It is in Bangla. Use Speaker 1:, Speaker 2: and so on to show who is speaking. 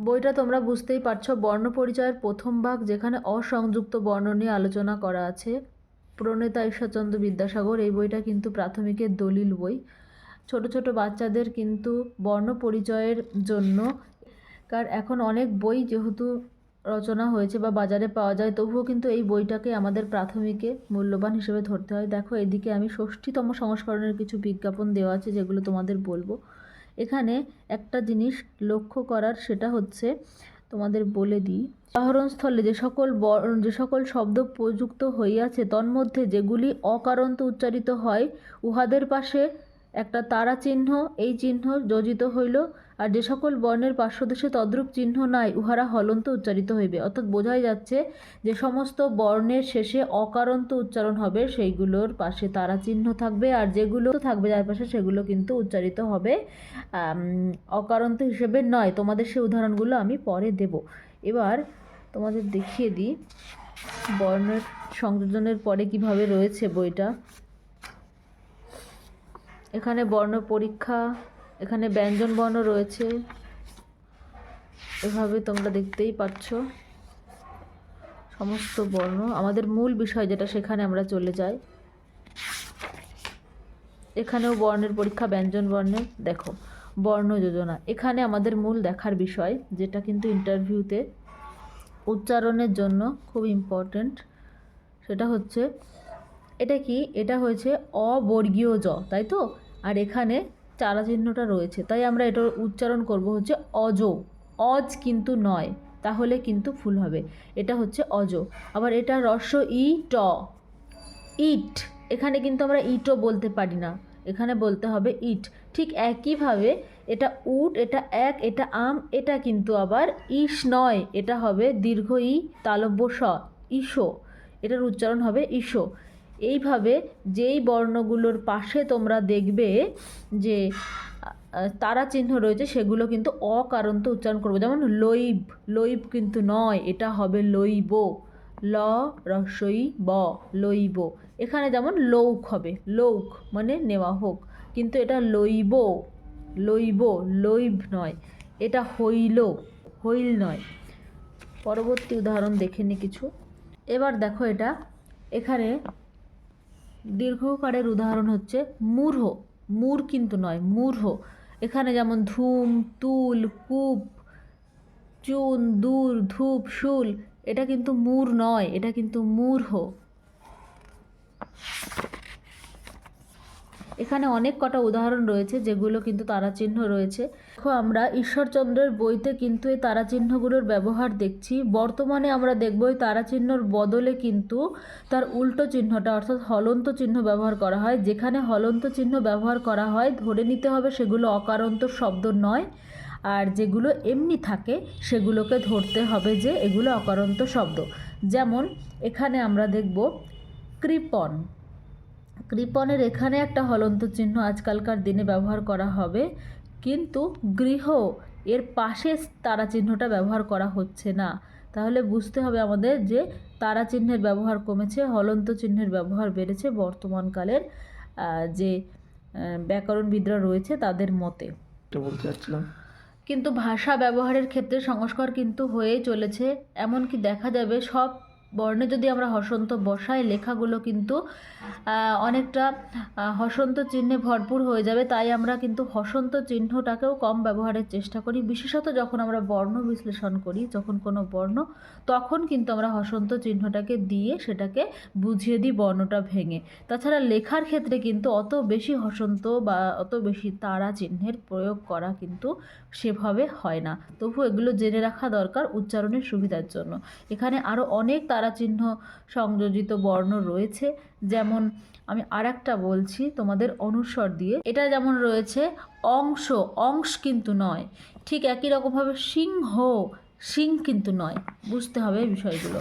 Speaker 1: বইটা তোমরা বুঝতেই পারছ বর্ণ পরিচয়ের প্রথম ভাগ যেখানে অসংযুক্ত বর্ণ নিয়ে আলোচনা করা আছে। প্রণেতা ঈশ্বরচন্দ্র বিদ্যাসাগর, এই বইটা কিন্তু প্রাথমিকের দলিল বই। ছোট ছোট বাচ্চাদের কিন্তু বর্ণ পরিচয়ের জন্য, কার এখন অনেক বই যেহেতু রচনা হয়েছে বা বাজারে পাওয়া যায়, তবুও কিন্তু এই বইটাকে আমাদের প্রাথমিকে মূল্যবান হিসেবে ধরতে হয়। দেখো, এদিকে আমি ষষ্ঠীতম সংস্করণের কিছু বিজ্ঞাপন দেওয়া আছে যেগুলো তোমাদের বলব। এখানে একটা জিনিস লক্ষ্য করার সেটা হচ্ছে তোমাদের বলে দিই। উদাহরণস্থলে যে সকল যে সকল শব্দ প্রযুক্ত হইয়াছে, তন্মধ্যে যেগুলি অকারন্ত উচ্চারিত হয়, উহাদের পাশে একটা তারা চিহ্ন, এই চিহ্ন যোজিত হইল, আর যে সকল বর্ণের পার্শ্বদেশে তদ্রূপ চিহ্ন নাই, উহারা হলন্ত উচ্চারিত হইবে। অর্থাৎ বোঝাই যাচ্ছে যে সমস্ত বর্ণের শেষে অকারন্ত উচ্চারণ হবে, সেইগুলোর পাশে তারা চিহ্ন থাকবে, আর যেগুলো থাকবে যার পাশে সেগুলো কিন্তু উচ্চারিত হবে। অকারন্ত হিসেবে নয়, তোমাদের সেই উদাহরণগুলো আমি পরে দেব। এবার তোমাদের দেখিয়ে দিই বর্ণের সংযোজনের পরে কীভাবে রয়েছে বইটা। এখানে বর্ণ পরীক্ষা, এখানে ব্যঞ্জন বর্ণ রয়েছে। এভাবে তোমরা দেখতেই পাচ্ছ সমস্ত বর্ণ। আমাদের মূল বিষয় যেটা, সেখানে আমরা চলে যাই। এখানেও বর্ণের পরীক্ষা, ব্যঞ্জন বর্ণের। দেখো, বর্ণ যোজনা। এখানে আমাদের মূল দেখার বিষয়, যেটা কিন্তু ইন্টারভিউতে উচ্চারণের জন্য খুব ইম্পর্ট্যান্ট সেটা হচ্ছে এটা কি? এটা হয়েছে অবর্গীয় জ, তাই তো? আর এখানে চারা চিহ্নটা রয়েছে, তাই আমরা এটার উচ্চারণ করব হচ্ছে অজ। অজ কিন্তু নয়, তাহলে কিন্তু ফুল হবে। এটা হচ্ছে অজ। আবার এটা রস্য ই ট। ইট, এখানে কিন্তু আমরা ইটও বলতে পারি না। এখানে বলতে হবে ইট। ঠিক একইভাবে এটা উট, এটা এক, এটা আম, এটা কিন্তু আবার ইস নয়, এটা হবে দীর্ঘ ই, তালব্য স, ইসো এটার উচ্চারণ হবে ইসো এইভাবে যেই বর্ণগুলোর পাশে তোমরা দেখবে যে তারা চিহ্ন রয়েছে, সেগুলো কিন্তু অকারন্ত উচ্চারণ করব। যেমন লইব লইব কিন্তু নয়, এটা হবে লইব। ল রসই ব, লইব। এখানে যেমন লৌক হবে, লৌক মানে নেওয়া হোক, কিন্তু এটা লইব লইব লইব নয়, এটা হইল হইল নয়। পরবর্তী উদাহরণ দেখে নি কিছু। এবার দেখো এটা, এখানে দীর্ঘকারের উদাহরণ হচ্ছে মূর্হ। মূর কিন্তু নয়, মূর্হ। এখানে যেমন ধুম, তুল, কূপ, চুন, দূর, ধূপ, শুল, এটা কিন্তু মূর নয়, এটা কিন্তু মূর্হ। এখানে অনেক কটা উদাহরণ রয়েছে, যেগুলো কিন্তু তারাচিহ্ন রয়েছে। দেখো, আমরা ঈশ্বরচন্দ্রের বইতে কিন্তু এই তারাচিহ্নগুলোর ব্যবহার দেখছি। বর্তমানে আমরা দেখব এই তারাচিহ্নর বদলে কিন্তু তার উল্টো চিহ্নটা, অর্থাৎ হলন্ত চিহ্ন ব্যবহার করা হয়। যেখানে হলন্ত চিহ্ন ব্যবহার করা হয়, ধরে নিতে হবে সেগুলো অকারন্ত শব্দ নয়, আর যেগুলো এমনি থাকে, সেগুলোকে ধরতে হবে যে এগুলো অকারন্ত শব্দ। যেমন, এখানে আমরা দেখব কৃপন কৃপণের এখানে একটা হলন্ত চিহ্ন আজকালকার দিনে ব্যবহার করা হবে কিন্তু গৃহ এর পাশে তারা চিহ্নটা ব্যবহার করা হচ্ছে না। তাহলে বুঝতে হবে আমাদের যে তারা চিহ্নের ব্যবহার কমেছে হলন্ত চিহ্নের ব্যবহার বেড়েছে বর্তমানকালের যে ব্যাকরণবিদরা রয়েছে তাদের মতে।
Speaker 2: বলতে চাচ্ছিলাম।
Speaker 1: কিন্তু ভাষা ব্যবহারের ক্ষেত্রে সংস্কার কিন্তু হয়েই চলেছে এমনকি দেখা যাবে সব বর্ণে যদি আমরা হসন্ত বসাই, লেখাগুলো কিন্তু অনেকটা হসন্ত চিহ্নে ভরপুর হয়ে যাবে। তাই আমরা কিন্তু হসন্ত চিহ্নটাকেও কম ব্যবহারের চেষ্টা করি। বিশেষত যখন আমরা বর্ণ বিশ্লেষণ করি, যখন কোনো বর্ণ, তখন কিন্তু আমরা হসন্ত চিহ্নটাকে দিয়ে সেটাকে বুঝিয়ে দিই বর্ণটা ভেঙে। তাছাড়া লেখার ক্ষেত্রে কিন্তু অত বেশি হসন্ত বা অত বেশি তারা চিহ্নের প্রয়োগ করা কিন্তু সেভাবে হয় না। তবু এগুলো জেনে রাখা দরকার উচ্চারণের সুবিধার জন্য। এখানে আরও অনেক তারা চিহ্ন সংযোজিত বর্ণ রয়েছে। যেমন আমি আর বলছি, তোমাদের অনুসর দিয়ে। এটা যেমন রয়েছে, অংশ অংশ কিন্তু নয়। ঠিক একই রকমভাবে সিংহ, সিং কিন্তু নয়। বুঝতে হবে বিষয়গুলো।